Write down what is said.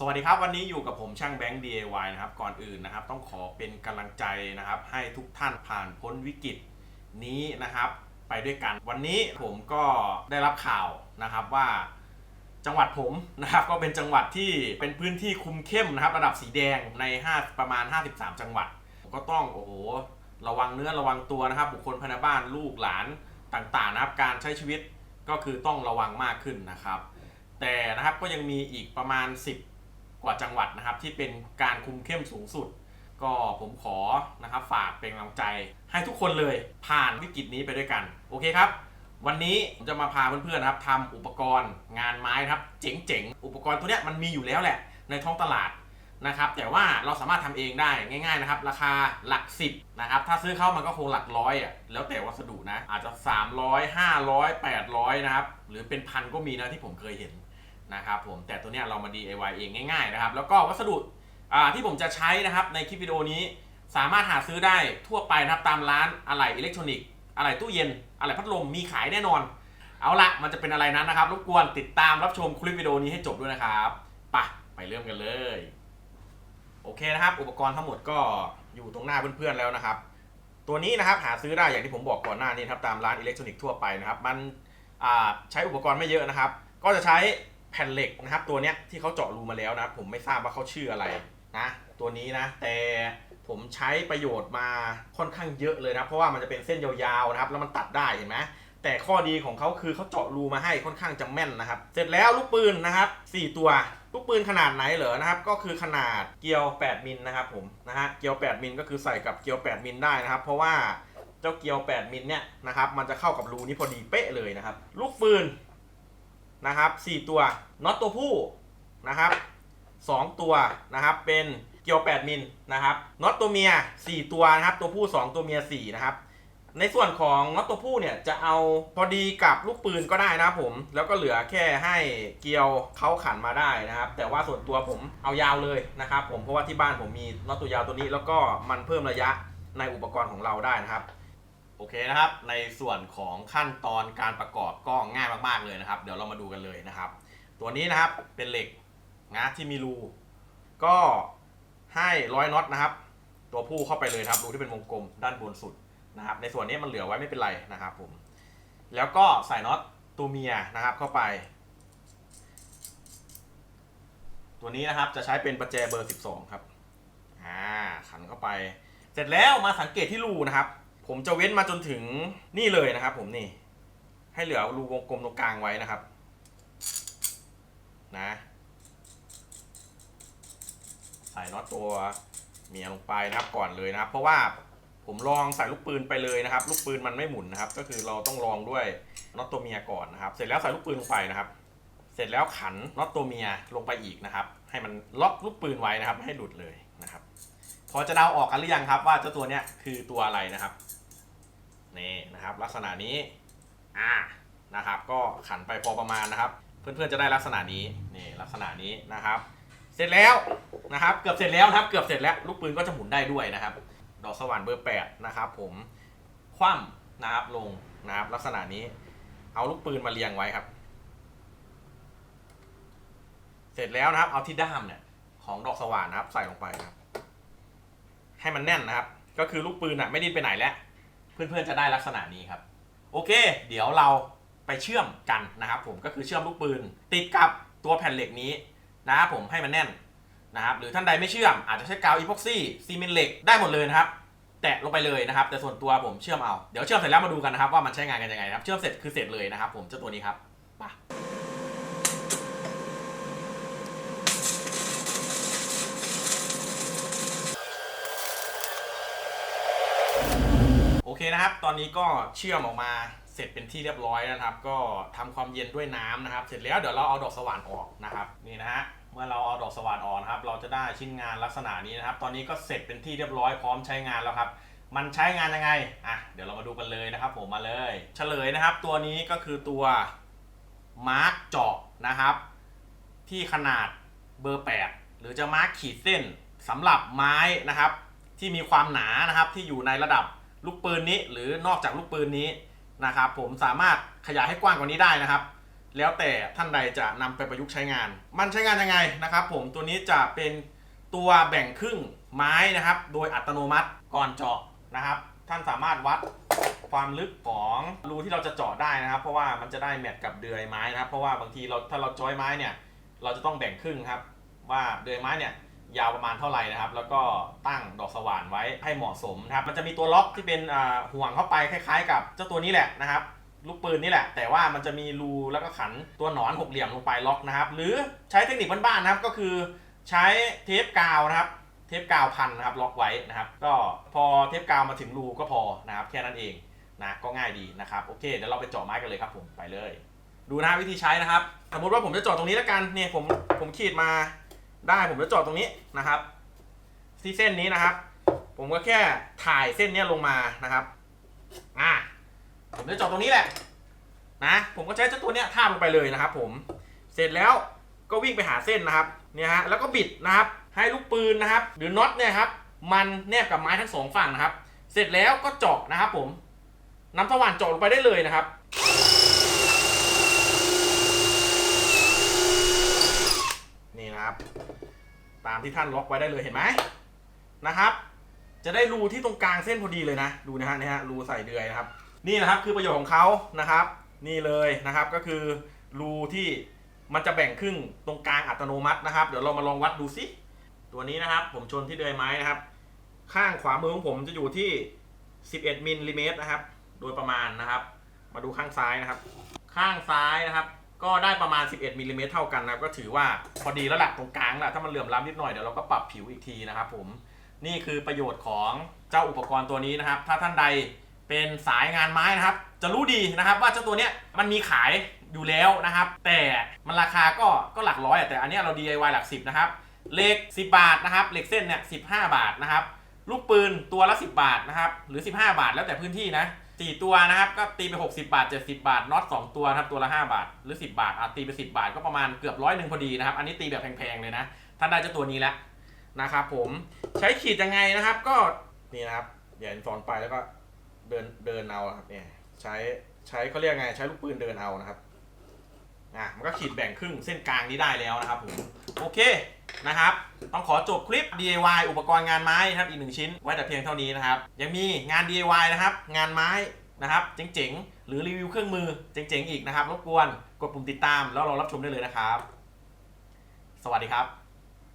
สวัสดีครับ วันนี้อยู่กับผมช่างแบงค์ DIY นะครับ ก่อนอื่นนะครับ ต้องขอเป็นกำลังใจนะครับ ให้ทุกท่านผ่านพ้นวิกฤตนี้นะครับ ไปด้วยกัน วันนี้ผมก็ได้รับข่าวนะครับว่าจังหวัดผมนะครับ ก็เป็นจังหวัดที่เป็นพื้นที่คุมเข้มนะครับ ระดับสีแดงใน 5 ประมาณ 53 จังหวัดก็ต้องโอ้โหระวังเนื้อระวังตัวนะครับ บุคคลภายในบ้านลูกหลานต่างๆนะครับ การใช้ชีวิตก็คือต้องระวังมากขึ้นนะครับ แต่นะครับก็ยังมีอีกประมาณ 10 กว่าจังหวัดนะครับ ที่เป็นการคุมเข้มสูงสุด ก็ผมขอนะครับฝากเป็นกำลังใจ ให้ทุกคนเลยผ่านวิกฤตนี้ไปด้วยกัน โอเคครับ วันนี้ผมจะมาพาเพื่อนๆนะครับทำอุปกรณ์งานไม้นะครับ เจ๋งๆ อุปกรณ์ตัวเนี้ยมันมีอยู่แล้วแหละ ในท้องตลาดนะครับแต่ว่าเราสามารถทำเองได้ง่าย ๆนะครับ ราคาหลักสิบนะครับถ้าซื้อเข้ามันก็คงหลักร้อยอะแล้วแต่วัสดุนะอาจจะ 300 500 800นะครับหรือเป็นพันก็มีนะที่ผมเคยเห็น นะครับผมแต่ตัวเนี้ยเรามา DIY เองง่ายๆนะครับ แล้วก็วัสดุที่ผมจะใช้นะครับในคลิปวิดีโอนี้สามารถหาซื้อได้ทั่วไปนะครับตามร้านอะไหล่อิเล็กทรอนิกส์อะไหล่ตู้เย็นอะไหล่พัดลมมีขายแน่นอน เอาละมันจะเป็นอะไรนั้นนะครับรบกวนติดตามรับชมคลิปวิดีโอนี้ให้จบด้วยนะครับไปะไปเริ่มกันเลย โอเคนะครับ อุปกรณ์ทั้งหมดก็อยู่ตรงหน้าเพื่อนๆแล้วนะครับ ตัวนี้นะครับหาซื้อได้อย่างที่ผมบอกก่อนหน้านี้ครับตามร้านอิเล็กทรอนิกส์ทั่วไปนะครับ มันใช้อุปกรณ์ไม่เยอะนะครับ ก็จะใช้ แผ่นเหล็กนะครับ ตัวเนี้ยที่เขาเจาะรูมาแล้วนะผมไม่ทราบว่าเขาชื่ออะไรนะตัวนี้นะ แต่ผมใช้ประโยชน์มาค่อนข้างเยอะเลยนะเพราะว่ามันจะเป็นเส้นยาวๆนะครับ แล้วมันตัดได้เห็นไหมแต่ข้อดีของเขาคือเขาเจาะรูมาให้ค่อนข้างจะแม่นนะครับ เสร็จแล้วลูกปืนนะครับ 4 ตัว ลูกปืนขนาดไหนเหรอนะครับ ก็คือขนาดเกลียว 8 มิลนะครับผมนะฮะเกลียว 8 มิลก็คือใส่กับเกลียว 8 มิลได้นะครับ เพราะว่าเจ้าเกลียว 8 มิลเนี่ยนะครับมันจะเข้ากับรูนี้พอดีเป๊ะเลยนะครับ ลูกปืน นะครับ4ตัวน็อตตัวผู้นะครับ2 ตัวนะครับเป็นเกลียว 8 มิลนะครับน็อตตัวเมีย 4 ตัวนะครับตัวผู้ 2 ตัวเมีย4นะครับในส่วนของน็อตตัวผู้เนี่ยจะเอาพอดีกับลูกปืนก็ได้นะครับผม แล้วก็เหลือแค่ให้เกลียวเขาขันมาได้นะครับ แต่ว่าส่วนตัวผมเอายาวเลยนะครับ ผมเพราะว่าที่บ้านผมมีน็อตตัวยาวตัวนี้ แล้วก็มันเพิ่มระยะในอุปกรณ์ของเราได้นะครับ โอเคนะครับ ในส่วนของขั้นตอนการประกอบก็ง่ายมากๆเลยนะครับ เดี๋ยวเรามาดูกันเลยนะครับ ตัวนี้นะครับเป็นเหล็กนะที่มีรูก็ให้ร้อยน็อตนะครับ ตัวผู้เข้าไปเลยครับรูที่เป็นวงกลมด้านบนสุดนะครับ ในส่วนนี้มันเหลือไว้ไม่เป็นไรนะครับผมแล้วก็ใส่น็อตตัวเมียนะครับเข้าไป ตัวนี้นะครับจะใช้เป็นประแจเบอร์ 12 ครับอ่าขันเข้าไป เสร็จแล้วมาสังเกตที่รูนะครับ ผมจะเว้นมาจนถึงนี่เลยนะครับ ผมนี่ ให้เหลือรูวงกลมตรงกลางไว้นะครับ นะใส่น็อตตัวเมียลงไปนะครับก่อนเลยนะครับ เพราะว่าผมลองใส่ลูกปืนไปเลยนะครับ ลูกปืนมันไม่หมุนนะครับ ก็คือเราต้องลองด้วยน็อตตัวเมียก่อนนะครับ เสร็จแล้วใส่ลูกปืนลงไปนะครับ เสร็จแล้วขันน็อตตัวเมียลงไปอีกนะครับ ให้มันล็อกลูกปืนไว้นะครับไม่ให้หลุดเลยนะครับ พอจะเดาออกกันหรือยังครับ ว่าเจ้าตัวเนี้ยคือตัวอะไรนะครับ นี่นะครับ ลักษณะนี้อ่านะครับ ก็ขันไปพอประมาณนะครับ เพื่อนๆจะได้ลักษณะนี้นี่ลักษณะนี้นะครับ เสร็จแล้วนะครับ เกือบเสร็จแล้วครับ เกือบเสร็จแล้วลูกปืนก็จะหมุนได้ด้วยนะครับ ดอกสว่านเบอร์แปดนะครับผมคว่ำนะครับลงนะครับ ลักษณะนี้ เอาลูกปืนมาเรียงไว้ครับ เสร็จแล้วนะครับ เอาที่ด้ามเนี่ยของดอกสว่านนะครับ ใส่ลงไปครับ ให้มันแน่นนะครับ ก็คือลูกปืนอะไม่ดิ้นไปไหนแล้ว เพื่อนๆจะได้ลักษณะนี้ครับ โอเค เดี๋ยวเราไปเชื่อมกันนะครับผมก็คือเชื่อมลูกปืน ติดกับตัวแผ่นเหล็กนี้นะครับผมให้มันแน่นนะครับหรือท่านใดไม่เชื่อมอาจจะใช้กาวอีพ็อกซี่ซีเมนต์เหล็กได้หมดเลยนะครับ แตะลงไปเลยนะครับ แต่ส่วนตัวผมเชื่อมเอา เดี๋ยวเชื่อมเสร็จแล้วมาดูกันนะครับว่ามันใช้งานกันยังไงครับ เชื่อมเสร็จคือเสร็จเลยนะครับ ผมเจ้าตัวนี้ครับไป โอเคนะครับ ตอนนี้ก็เชื่อมออกมาเสร็จเป็นที่เรียบร้อยนะครับ ก็ทำความเย็นด้วยน้ำนะครับ เสร็จแล้วเดี๋ยวเราเอาดอกสว่านออกนะครับนี่นะฮะเมื่อเราเอาดอกสว่านออกนะครับ เราจะได้ชิ้นงานลักษณะนี้นะครับ ตอนนี้ก็เสร็จเป็นที่เรียบร้อยพร้อมใช้งานแล้วครับ มันใช้งานยังไงอะเดี๋ยวเรามาดูกันเลยนะครับ ผมมาเลย เฉลยนะครับ ตัวนี้ก็คือตัวมาร์กเจาะนะครับ ที่ขนาดเบอร์ 8 หรือจะมาร์กขีดเส้นสำหรับไม้นะครับ ที่มีความหนานะครับที่อยู่ในระดับ ลูกปืนนี้หรือนอกจากลูกปืนนี้นะครับผมสามารถขยายให้กว้างกว่านี้ได้นะครับ แล้วแต่ท่านใดจะนำไปประยุกต์ใช้งาน มันใช้งานยังไงนะครับ ผมตัวนี้จะเป็นตัวแบ่งครึ่งไม้นะครับ โดยอัตโนมัติก่อนเจาะนะครับ ท่านสามารถวัดความลึกของรูที่เราจะเจาะได้นะครับ เพราะว่ามันจะได้แมทกับเดือยไม้นะครับ เพราะว่าบางทีเราถ้าเราจอยไม้เนี่ยเราจะต้องแบ่งครึ่งครับ ว่าเดือยไม้เนี่ย ยาวประมาณเท่าไหร่นะครับ แล้วก็ตั้งดอกสว่านไว้ให้เหมาะสมนะครับ มันจะมีตัวล็อกที่เป็นอ่าห่วงเข้าไปคล้ายๆ กับเจ้าตัวนี้แหละนะครับลูกปืนนี่แหละ แต่ว่ามันจะมีรูแล้วก็ขันตัวหนอนหกเหลี่ยมลงไปล็อกนะครับ หรือใช้เทคนิคบ้านๆนะครับก็คือใช้เทปกาวนะครับ เทปกาวพันนะครับล็อกไว้นะครับ ก็พอเทปกาวมาถึงรูก็พอนะครับ แค่นั้นเองนะก็ง่ายดีนะครับโอเคเดี๋ยวเราไปเจาะไม้กันเลยครับผมไปเลย ดูนะวิธีใช้นะครับ สมมติว่าผมจะเจาะตรงนี้แล้วกันเนี่ยผมผมขีดมา ได้ผมจะจาะตรงนี้นะครับ ที่เส้นนี้นะครับ ผมก็แค่ถ่ายเส้นนี้ลงมานะครับอะผมจะจาะตรงนี้แหละนะผมก็ใช้เจ้าตัวเนี้ยทาลงไปเลยนะครับ ผมเสร็จแล้วก็วิ่งไปหาเส้นนะครับเนี่ยฮะแล้วก็บิดนะครับ ให้ลูกปืนนะครับ หรือน็อตเนี่ยครับมันแนบกับไม้ทั้งสองฝั่งนะครับ เสร็จแล้วก็เจาะนะครับ ผมน้ำสว่านเจาะลงไปได้เลยนะครับ นี่นะครับ ตามที่ท่านล็อกไว้ได้เลยเห็นไหมนะครับ จะได้รูที่ตรงกลางเส้นพอดีเลยนะ ดูนะฮะนี่ฮะรูใส่เดือยนะครับ นี่นะครับคือประโยชน์ของเขานะครับ นี่เลยนะครับก็คือรูที่มันจะแบ่งครึ่งตรงกลางอัตโนมัตินะครับ เดี๋ยวเรามาลองวัดดูสิตัวนี้นะครับ ผมชนที่เดือยไม้นะครับ ข้างขวามือของผมจะอยู่ที่ 11มิลลิเมตรนะครับ โดยประมาณนะครับ มาดูข้างซ้ายนะครับ ข้างซ้ายนะครับ ก็ได้ประมาณ 11มิลลิเมตรเท่ากันนะครับ ก็ถือว่าพอดีแล้วหละตรงกลางแหละถ้ามันเหลื่อมล้ำนิดหน่อยเดี๋ยวเราก็ปรับผิวอีกทีนะครับผมนี่คือประโยชน์ของเจ้าอุปกรณ์ตัวนี้นะครับ ถ้าท่านใดเป็นสายงานไม้นะครับ จะรู้ดีนะครับว่าเจ้าตัวเนี้ยมันมีขายอยู่แล้วนะครับ แต่มันราคาก็ก็หลักร้อยอะแต่อันนี้เรา DIY หลักสิบนะครับเหล็ก10 บาทนะครับเหล็กเส้นเนี่ย15 บาทนะครับ ลูกปืนตัวละ 10 บาทนะครับ หรือ 15 บาทแล้วแต่พื้นที่นะ 4ตัวนะครับก็ตีไป60บาท70บาทน็อต2ตัวนะครับตัวละ5บาท หรือ10บาทอะตีไป10บาทก็ประมาณเกือบร้อยหนึ่งพอดีนะครับ อันนี้ตีแบบแพงๆเลยนะท่านได้เจ้าตัวนี้แล้วนะครับผมใช้ขีดยังไงนะครับ ก็นี่นะครับอย่าสอนไปแล้วก็เดินเดินเอาครับเนี่ยใช้ใช้เขาเรียกไงใช้ลูกปืนเดินเอานะครับอะมันก็ขีดแบ่งครึ่งเส้นกลางนี้ได้แล้วนะครับผม โอเคนะครับ ต้องขอจบคลิป DIY อุปกรณ์งานไม้นะครับอีกหนึ่งชิ้น ไว้แต่เพียงเท่านี้นะครับ ยังมีงาน DIY นะครับ งานไม้นะครับเจ๋งๆ หรือรีวิวเครื่องมือเจ๋งๆ อีกนะครับ รบกวนกดปุ่มติดตามแล้วรอรับชมได้เลยนะครับ สวัสดีครับ